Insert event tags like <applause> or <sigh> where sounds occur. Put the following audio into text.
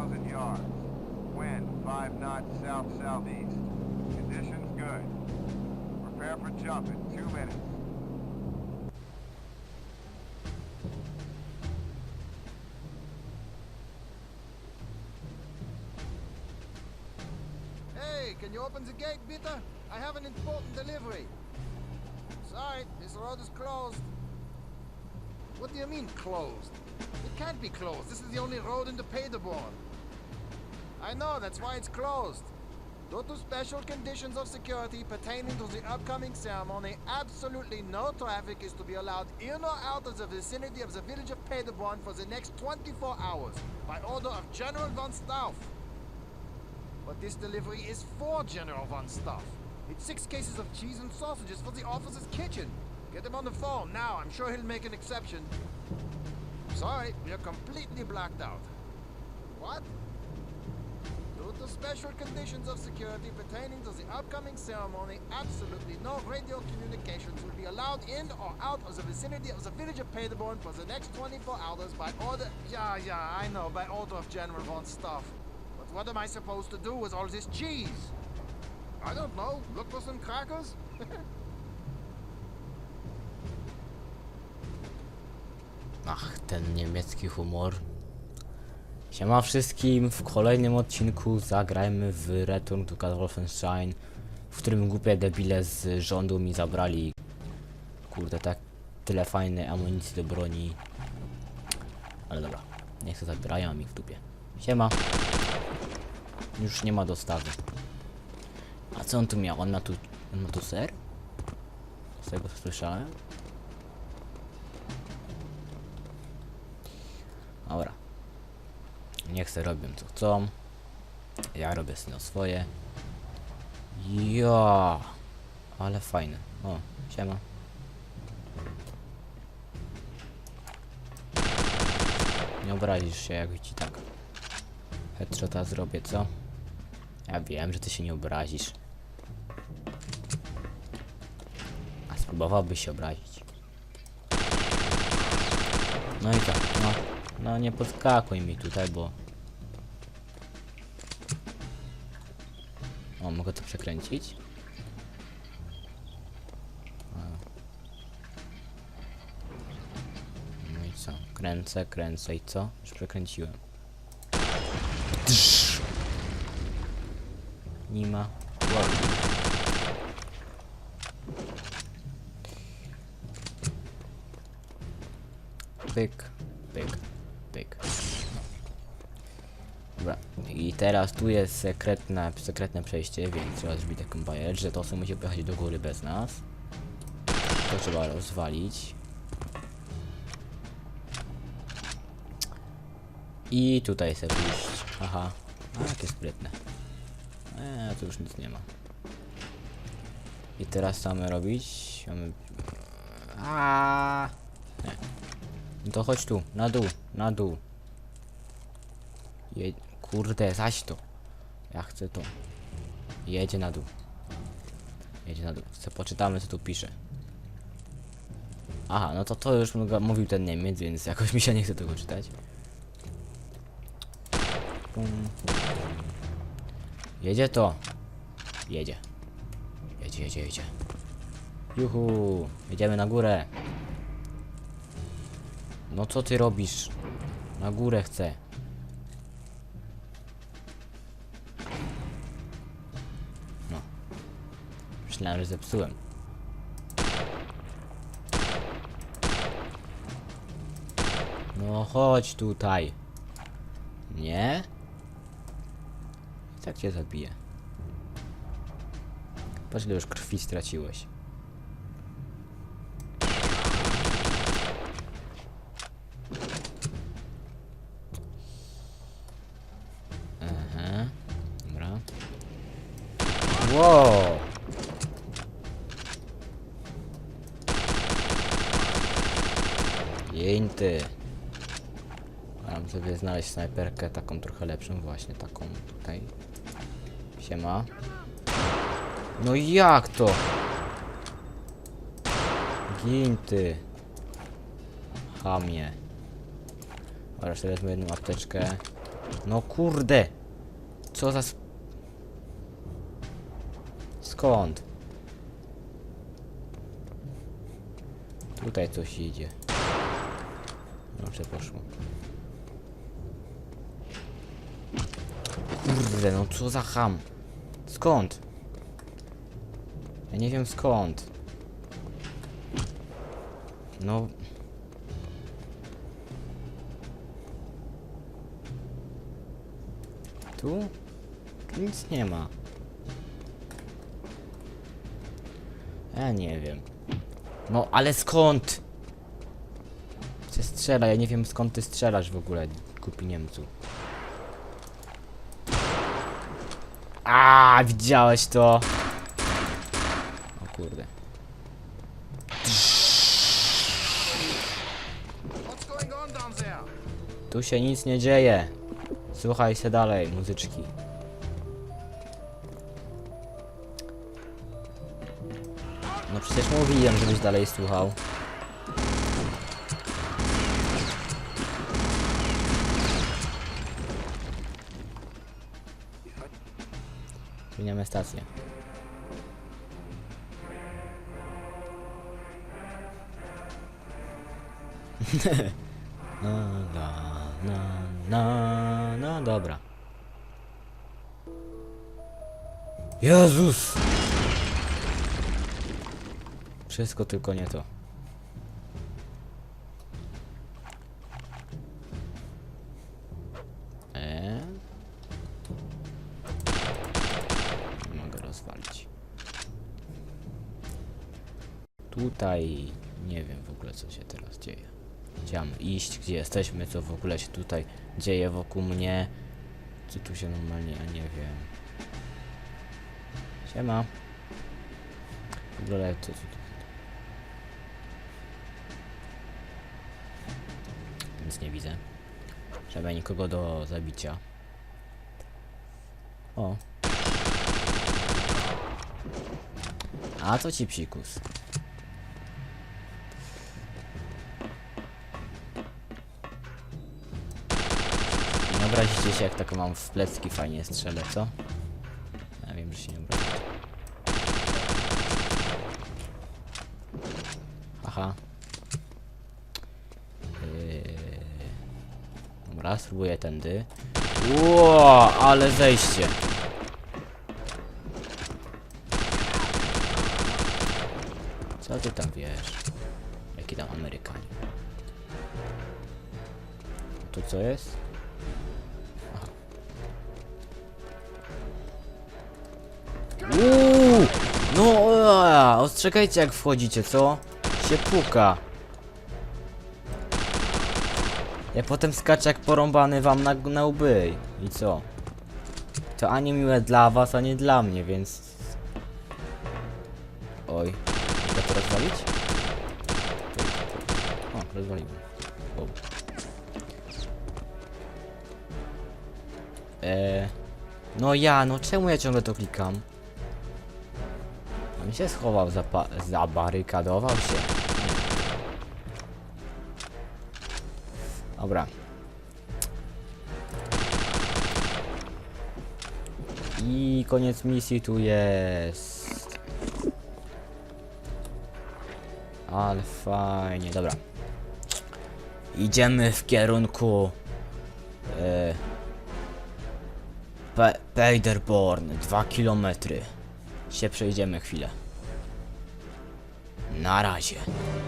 1,000 yards. Wind 5 knots south-southeast. Conditions good. Prepare for jump in two minutes. Hey, can you open the gate, bitte? I have an important delivery. Sorry, this road is closed. What do you mean, closed? It can't be closed. This is the only road in the Paderborn. I know, that's why it's closed. Due to special conditions of security pertaining to the upcoming ceremony, absolutely no traffic is to be allowed in or out of the vicinity of the village of Paderborn for the next 24 hours, by order of General von Stauff. But this delivery is for General Von Stuff. It's six cases of cheese and sausages for the officer's kitchen. Get him on the phone now. I'm sure he'll make an exception. Sorry, we are completely blacked out. What? Due to special conditions of security pertaining to the upcoming ceremony, absolutely no radio communications will be allowed in or out of the vicinity of the village of Paderborn for the next 24 hours by order... Yeah, yeah, I know, by order of General Von Stuff. But what am I supposed to do with all this cheese? I don't know. Look for some crackers? <laughs> Ach, ten niemiecki humor. Siema wszystkim, w kolejnym odcinku zagrajmy w Return to Cat Wolfenstein, w którym głupie debile z rządu mi zabrali, kurde, tak, tyle fajnej amunicji do broni. Ale dobra, niech to zabierają mi w dupie. Siema. Już nie ma dostawy. A co on tu miał? On ma tu, on ma tu ser? Z tego słyszałem? Dobra. Niech se robią co chcą. Ja robię sobie swoje. Ja, ale fajne. O, siema. Nie obrazisz się, jak ci tak headshota zrobię, co? Ja wiem, że ty się nie obrazisz. A spróbowałbyś się obrazić. No i tak, no. No nie podskakuj mi tutaj, bo... O, mogę to przekręcić? No i co? Kręcę, kręcę i co? Już przekręciłem. Drz. Nie ma. Wow. Dobra, i teraz tu jest sekretne, sekretne przejście, więc trzeba zrobić taką bajer, że to musi pojechać do góry bez nas. To trzeba rozwalić. I tutaj sobie pójść. Aha. A, jakie sprytne. Eee, tu już nic nie ma. I teraz co mamy robić? Mamy... A. Nie. No to chodź tu, na dół, na dół. Je... Kurde, zaś to. Ja chcę to. Jedzie na dół. Jedzie na dół. Co poczytamy, co tu pisze. Aha, no to to już mówił ten Niemiec, więc jakoś mi się nie chce tego czytać. Pum. Jedzie to. Jedzie. Jedzie, jedzie, jedzie. Juhu, jedziemy na górę. No co ty robisz? Na górę chcę. Myślałem, że zepsułem. No chodź tutaj. Nie? I tak cię zabiję. Patrz ile już krwi straciłeś. Aha, dobra. Wow! Jęty. Mam sobie znaleźć snajperkę taką trochę lepszą, właśnie taką tutaj. Siema. No jak to? Gin ty. Hamie. Oraz teraz wezmę jedną apteczkę. No kurde. Co za... Skąd? Tutaj coś idzie. Dobrze poszło. Kurde, no co za ham. Skąd? Ja nie wiem skąd. No. Tu? Nic nie ma. Ja nie wiem. No, ale skąd? Chcę strzela, ja nie wiem skąd ty strzelasz w ogóle, kupi Niemcu. A, widziałeś to? O kurde. Tu się nic nie dzieje. Słuchaj się dalej, muzyczki. No przecież mówiłem, żebyś dalej słuchał. Zmieniamy stację. Na, na, na, na, no dobra. Jezus! Wszystko tylko nie to. Tutaj nie wiem w ogóle co się teraz dzieje. Mam iść, gdzie jesteśmy, co w ogóle się tutaj dzieje wokół mnie. Co tu się normalnie, ja nie wiem. Siema. W ogóle co tu... Nic nie widzę. Żeby nikogo do zabicia. O. A co ci psikus? Obrazicie się jak tak mam w plecki fajnie strzelę, co? Ja wiem, że się nie obrazicie. Aha. Yy... Dobra, spróbuję tędy. Ło, ale zejście. Co ty tam wiesz? Jaki tam Amerykanie? Tu co jest? Uuu, no, ostrzegajcie jak wchodzicie, co? Się puka. Ja potem skaczę jak porąbany wam na, na łby. I co? To ani miłe dla was, ani dla mnie, więc... Oj. Mogę to rozwalić? O, rozwaliłem. Eee... No ja, no czemu ja ciągle to klikam? On się schował, za zabarykadował się. Dobra. I koniec misji tu jest. Ale fajnie, dobra. Idziemy w kierunku... E, Pe Paderborn, 2 kilometry. Się przejdziemy chwilę. नाराज़ है।